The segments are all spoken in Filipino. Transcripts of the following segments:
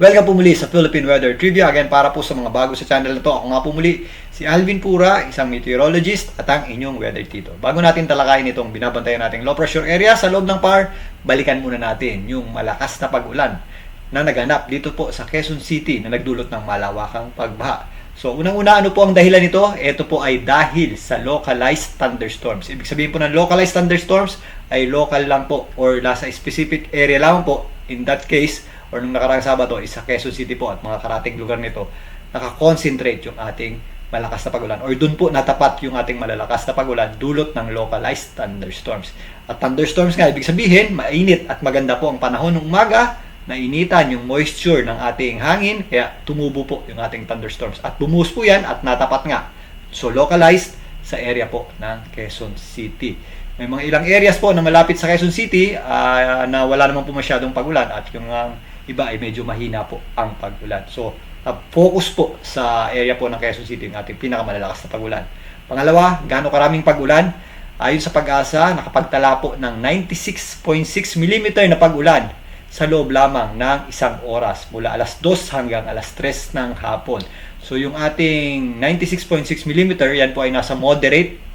Welcome po muli sa Philippine Weather Trivia. Again, para po sa mga bago sa channel na to, ako nga po muli si Alvin Pura, isang meteorologist at ang inyong weather tito. Bago natin talakayin itong binabantayan nating low pressure area sa loob ng PAR, balikan muna natin yung malakas na pag-ulan na naganap dito po sa Quezon City na nagdulot ng malawakang pagbaha. So, unang-una, ano po ang dahilan nito? Ito po ay dahil sa localized thunderstorms. Ibig sabihin po ng localized thunderstorms ay local lang po or nasa specific area lamang po. In that case, or nung nakaraang Sabado is sa Quezon City po at mga karating lugar nito, nakakonsentrate yung ating malakas na pagulan or dun po natapat yung ating malalakas na pagulan dulot ng localized thunderstorms. At thunderstorms nga, ibig sabihin, mainit at maganda po ang panahon ng umaga, nainitan yung moisture ng ating hangin, kaya tumubo po yung ating thunderstorms. At bumuhos po yan at natapat nga. So localized sa area po ng Quezon City. May mga ilang areas po na malapit sa Quezon City ah, na wala naman po masyadong pagulan at yung ah, iba ay medyo mahina po ang pagulan. So, ah, focus po sa area po ng Quezon City yung ating pinakamalalakas na pagulan. Pangalawa, gaano karaming pagulan? Ayon sa pag-asa, nakapagtala po ng 96.6 mm na pagulan sa loob lamang ng isang oras mula alas 2 hanggang alas 3 ng hapon. So yung ating 96.6 mm, yan po ay nasa moderate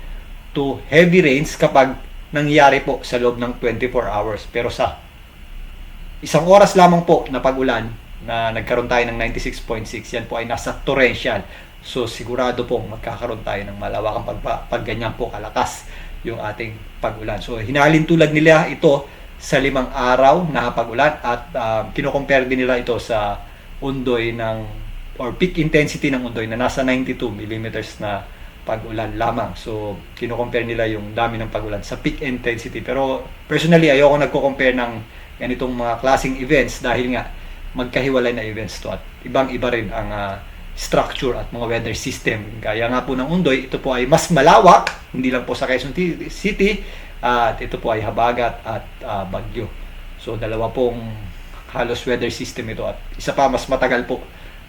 to heavy rains kapag nangyari po sa loob ng 24 hours. Pero sa isang oras lamang po na pagulan na nagkaroon tayo ng 96.6, yan po ay nasa torrential. So sigurado pong magkakaroon tayo ng malawakang pagpa, pag ganyan po kalakas yung ating pagulan. So hinalin tulad nila ito sa limang araw na pagulan at uh, kinocompare din nila ito sa undoy ng or peak intensity ng undoy na nasa 92 millimeters na pag-ulan lamang. So, kino-compare nila yung dami ng pag-ulan sa peak intensity. Pero, personally, ayoko nagko-compare ng ganitong mga klaseng events dahil nga magkahiwalay na events to at ibang-iba rin ang ah, structure at mga weather system. Kaya nga po ng Undoy, ito po ay mas malawak, hindi lang po sa Quezon City, at ito po ay habagat at ah, bagyo. So, dalawa pong halos weather system ito at isa pa mas matagal po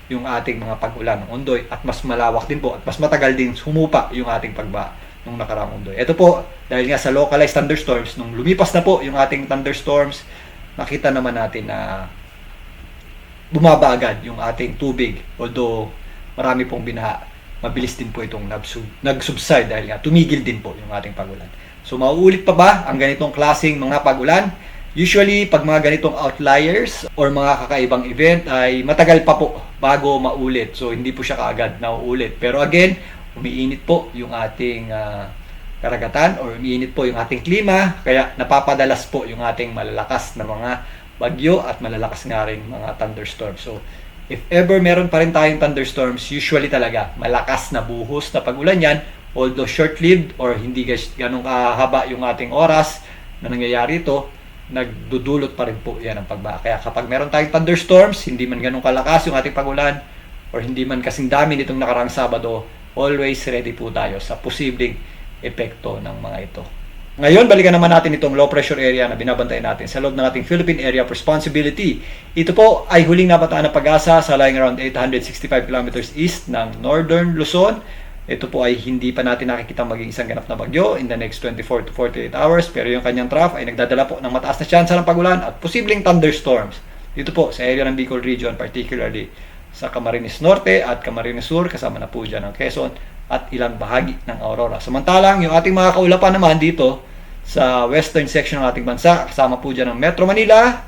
yung ating mga pag-ulan ng Undoy at mas malawak din po at mas matagal din humupa yung ating pagba nung nakaraang Undoy. Ito po, dahil nga sa localized thunderstorms, nung lumipas na po yung ating thunderstorms, nakita naman natin na bumaba agad yung ating tubig. Although marami pong binaha, mabilis din po itong nag-subside dahil nga tumigil din po yung ating pagulan. So mauulit pa ba ang ganitong klaseng mga pagulan? Usually, pag mga ganitong outliers or mga kakaibang event ay matagal pa po bago maulit. So hindi po siya kaagad na uulit. Pero again, umiinit po yung ating ah, karagatan or umiinit po yung ating klima kaya napapadalas po yung ating malalakas na mga bagyo at malalakas nga rin mga thunderstorms. So, if ever meron pa rin tayong thunderstorms, usually talaga malakas na buhos na pagulan yan, although short-lived or hindi ganun kahaba yung ating oras na nangyayari ito, nagdudulot pa rin po yan ang pagbaha. Kaya kapag meron tayong thunderstorms, hindi man ganun kalakas yung ating pagulan, or hindi man kasing dami nitong nakarang Sabado, always ready po tayo sa posibleng epekto ng mga ito. Ngayon, balikan naman natin itong low pressure area na binabantayan natin sa loob ng ating Philippine Area of Responsibility. Ito po ay huling nabataan ng pag-asa sa lying around 865 kilometers east ng Northern Luzon. Ito po ay hindi pa natin nakikita maging isang ganap na bagyo in the next 24 to 48 hours. Pero yung kanyang trough ay nagdadala po ng mataas na tsansa ng pagulan at posibleng thunderstorms. Dito po sa area ng Bicol region, particularly sa Camarines Norte at Camarines Sur, kasama na po dyan ang Quezon at ilang bahagi ng Aurora. Samantalang yung ating mga kaulapan naman dito sa western section ng ating bansa, kasama po dyan ang Metro Manila,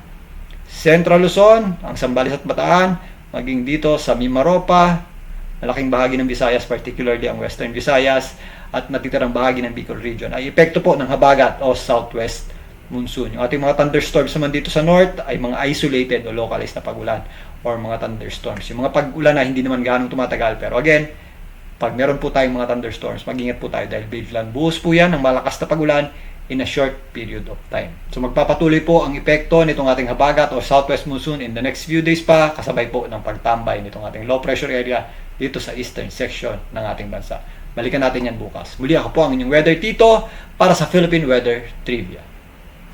Central Luzon, ang Sambales at Bataan, maging dito sa Mimaropa, malaking bahagi ng Visayas, particularly ang Western Visayas, at natitirang bahagi ng Bicol region ay epekto po ng habagat o southwest monsoon. Yung ating mga thunderstorms naman dito sa north ay mga isolated o localized na pagulan or mga thunderstorms. Yung mga pag-ulan na hindi naman ganong tumatagal pero again, pag meron po tayong mga thunderstorms, mag-ingat po tayo dahil biglang buhos po yan ng malakas na pagulan in a short period of time. So magpapatuloy po ang epekto nitong ating habagat o southwest monsoon in the next few days pa kasabay po ng pagtambay nitong ating low pressure area dito sa eastern section ng ating bansa. Balikan natin yan bukas. Muli ako po ang inyong weather tito para sa Philippine Weather Trivia.